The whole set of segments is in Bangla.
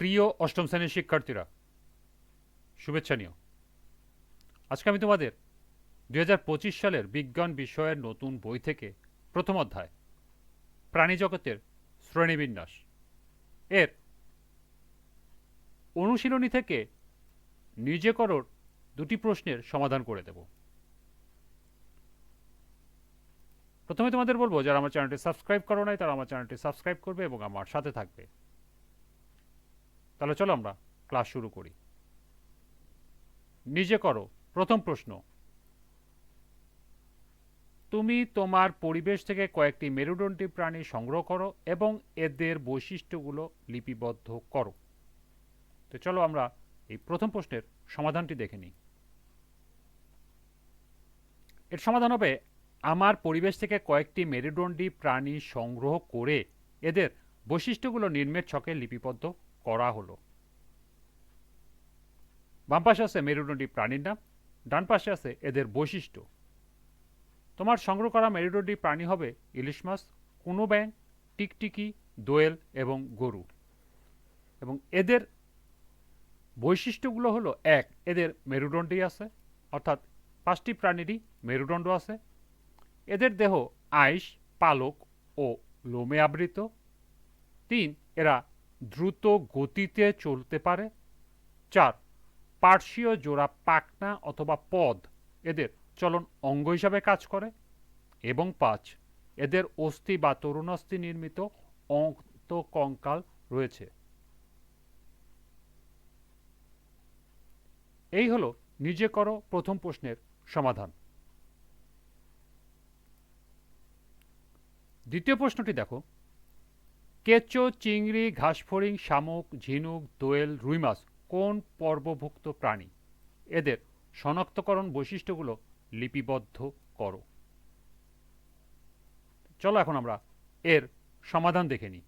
প্রিয় অষ্টম শ্রেণির শিক্ষার্থীরা, শুভেচ্ছা নিও। আজকে আমি তোমাদের দু হাজার পঁচিশ সালের বিজ্ঞান বিষয়ের নতুন বই থেকে প্রথম অধ্যায়, প্রাণী জগতের শ্রেণীবিন্যাস। এর অনুশীলনী থেকে নিজে করোর দুটি প্রশ্নের সমাধান করে দেব। প্রথমে তোমাদের বলব, যারা আমার চ্যানেলটি সাবস্ক্রাইব করো নাই, তারা আমার চ্যানেলটি সাবস্ক্রাইব করবে এবং আমার সাথে থাকবে। তাহলে চলো আমরা ক্লাস শুরু করি। নিজে করো, প্রথম প্রশ্ন। তুমি তোমার পরিবেশ থেকে কয়েকটি মেরুদণ্ডী প্রাণী সংগ্রহ করো এবং এদের বৈশিষ্ট্যগুলো লিপিবদ্ধ করো। তো চলো আমরা এই প্রথম প্রশ্নের সমাধানটি দেখে নিই। এর সমাধান হবে, আমার পরিবেশ থেকে কয়েকটি মেরুদণ্ডী প্রাণী সংগ্রহ করে এদের বৈশিষ্ট্যগুলো নির্মের ছকে লিপিবদ্ধ করা হলো। বাম পাশে আছে মেরুদণ্ডী প্রাণীর নাম, ডান পাশে আছে এদের বৈশিষ্ট্য। তোমার সংগ্রহ করা মেরুদণ্ডী প্রাণী হবে ইলিশ মাছ, কোনো ব্যাং টিকটিকি, দোয়েল এবং গরু। এবং এদের বৈশিষ্ট্যগুলো হলো, এক, এদের মেরুদণ্ডী আছে, অর্থাৎ পাঁচটি প্রাণীরই মেরুদণ্ড আছে। এদের দেহ আইস, পালক ও লোমে আবৃত। তিন, এরা দ্রুত গতিতে চলতে পারে। চার, পার্শ্বীয় জোড়া পাকনা অথবা পদ এদের চলন অঙ্গ হিসাবে কাজ করে। এবং পাঁচ, এদের অস্থি বা তরুণাস্থি নির্মিত অন্তকঙ্কাল রয়েছে। এই হলো নিজে করো প্রথম প্রশ্নের সমাধান। দ্বিতীয় প্রশ্নটি দেখো। কেঁচো, চিংড়ি, ঘাসফড়িং, শামুক, ঝিনুক, দোয়েল, রুই মাছ কোন পর্বভুক্ত প্রাণী? এদের শনাক্তকরণ বৈশিষ্ট্যগুলো লিপিবদ্ধ করো। চলো এখন আমরা এর সমাধান দেখে নিই।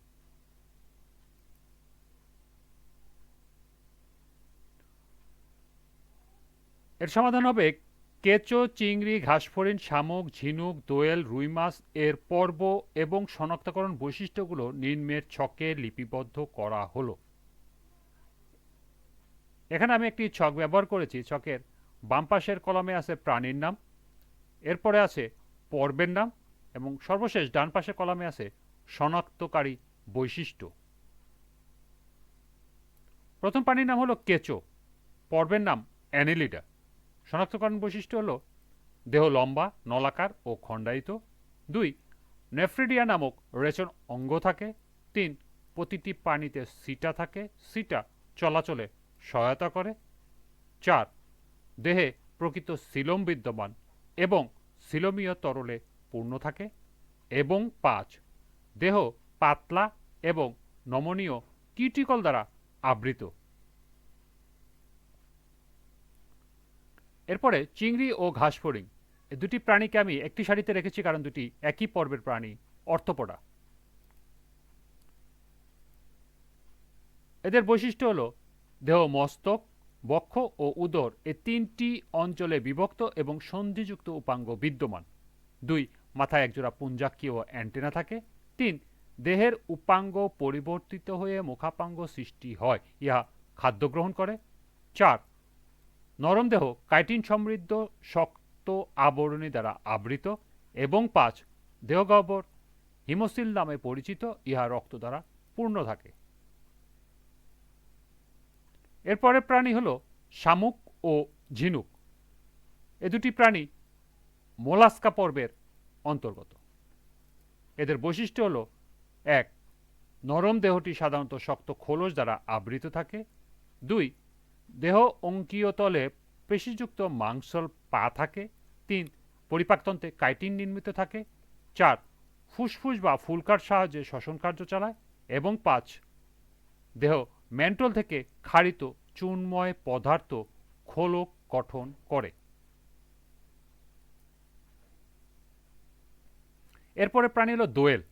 এর সমাধান হবে কেঁচো, চিংড়ি ঘাসফড়িং শামুক, ঝিনুক, দোয়েল, রুই মাছ, এর পর্ব এবং শনাক্তকরণ বৈশিষ্ট্যগুলো নিম্নের ছকে লিপিবদ্ধ করা হলো। এখানে আমি একটি ছক ব্যবহার করেছি। ছকের বাম পাশের কলমে আছে প্রাণীর নাম, এরপরে আছে পর্বের নাম এবং সর্বশেষ ডান পাশের কলমে আছে শনাক্তকারী বৈশিষ্ট্য। প্রথম প্রাণীর নাম হলো কেঁচো, পর্বের নাম অ্যানিলিডা। শনাক্তকরণ বৈশিষ্ট্য হলো, দেহ লম্বা, নলাকার ও খণ্ডায়িত। দুই, নেফ্রিডিয়া নামক রেচন অঙ্গ থাকে। তিন, প্রতিটি প্রাণীতে সিটা থাকে। সিটা চলাচলে সহায়তা করে। চার, দেহে প্রকৃত সিলোম বিদ্যমান এবং সিলোমীয় তরলে পূর্ণ থাকে। এবং পাঁচ, দেহ পাতলা এবং নমনীয় কিউটিকল দ্বারা আবৃত। এরপরে চিংড়ি ও ঘাসফড়িং। এই দুটি প্রাণীকে আমি একটি সারিতে রেখেছি, কারণ দুটি একই পর্বের প্রাণী, অর্থপোড়া। এদের বৈশিষ্ট্য হলো, দেহ মস্তক, বক্ষ ও উদর এ তিনটি অঞ্চলে বিভক্ত এবং সন্ধিযুক্ত উপাঙ্গ বিদ্যমান। দুই, মাথায় একজোড়া পুঞ্জাক্ষী ও অ্যান্টেনা থাকে। তিন, দেহের উপাঙ্গ পরিবর্তিত হয়ে মুখাপাঙ্গ সৃষ্টি হয়, ইহা খাদ্য গ্রহণ করে। চার নরম দেহ কাইটিন সমৃদ্ধ, শক্ত আবরণী দ্বারা আবৃত এবং পাঁচ দেহগহ্বর হিমোসিল নামে পরিচিত, ইহা রক্ত দ্বারা পূর্ণ থাকে। এরপরের প্রাণী হল শামুক ও ঝিনুক। এ দুটি প্রাণী মোলাস্কা পর্বের অন্তর্গত। এদের বৈশিষ্ট্য হল, এক, নরম দেহটি সাধারণত শক্ত খোলস দ্বারা আবৃত থাকে। দুই দেহ অঙ্কীয় তলে পেশিযুক্ত মাংসল পা থাকে, তিন, পরিপাকতন্ত্রে কাইটিন নির্মিত থাকে, চার, ফুসফুস বা ফুলকার সাহায্যে শ্বসন কার্য চালায়, এবং পাঁচ, দেহ মেন্টল থেকে ক্ষারিত চুনময় পদার্থ খোলক গঠন করে। এরপরে প্রাণী হলো দোয়েল।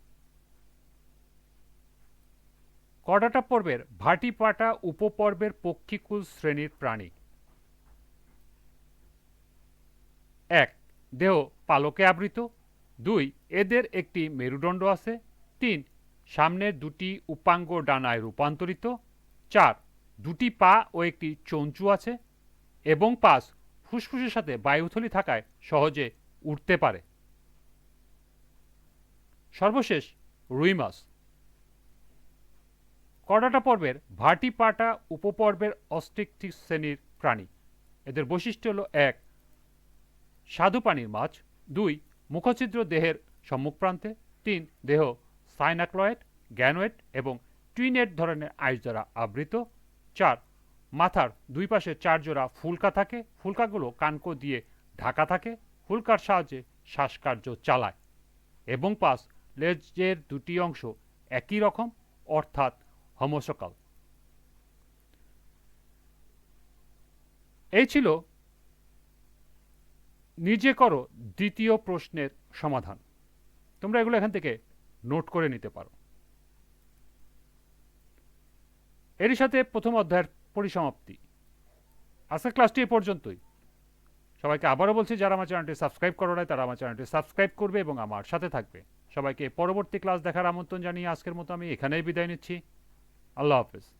কর্ডাটা পর্বের ভাটিপাটা উপপর্বের পক্ষীকুল শ্রেণির প্রাণী। এক, দেহ পালকে আবৃত। দুই, এদের একটি মেরুদণ্ড আছে। তিন সামনের দুটি উপাঙ্গ ডানায় রূপান্তরিত। চার, দুটি পা ও একটি চঞ্চু আছে এবং পাঁচ, ফুসফুসের সাথে বায়ুথলি থাকায় সহজে উঠতে পারে। সর্বশেষ রুই মাছ করডাটা পর্বের ভার্টিপাটা উপপর্বের অস্টিকটিক শ্রেণির প্রাণী। এদের বৈশিষ্ট্য হল, এক স্বাদু পানির মাছ, দুই, মুখছিদ্র দেহের সম্মুখ প্রান্তে, তিন, দেহ সাইনাক্লয়েড, গ্যানোয়েড এবং টুইনেট ধরনের আইস দ্বারা আবৃত, চার, মাথার দুই পাশে চার জোড়া ফুলকা থাকে, ফুলকাগুলো কানকো দিয়ে ঢাকা থাকে, ফুলকার সাহায্যে শ্বাসকার্য চালায় এবং পাঁচ, লেজের দুটি অংশ একই রকম, অর্থাৎ হোমোসকাল এই ছিল নিজে করো দ্বিতীয় প্রশ্নের সমাধান। তোমরা এগুলো এখান থেকে নোট করে নিতে পারো। এরই সাথে প্রথম অধ্যায়ের পরিসমাপ্তি। আজকের ক্লাসটি এ পর্যন্তই। সবাইকে আবারও বলছি, যারা আমার চ্যানেলটি সাবস্ক্রাইব করো নাই, তারা আমার চ্যানেলটি সাবস্ক্রাইব করবে এবং আমার সাথে থাকবে। সবাইকে পরবর্তী ক্লাস দেখার আমন্ত্রণ জানিয়ে আজকের মতো আমি এখানেই বিদায় নিচ্ছি। আল্লাহ হাফেজ।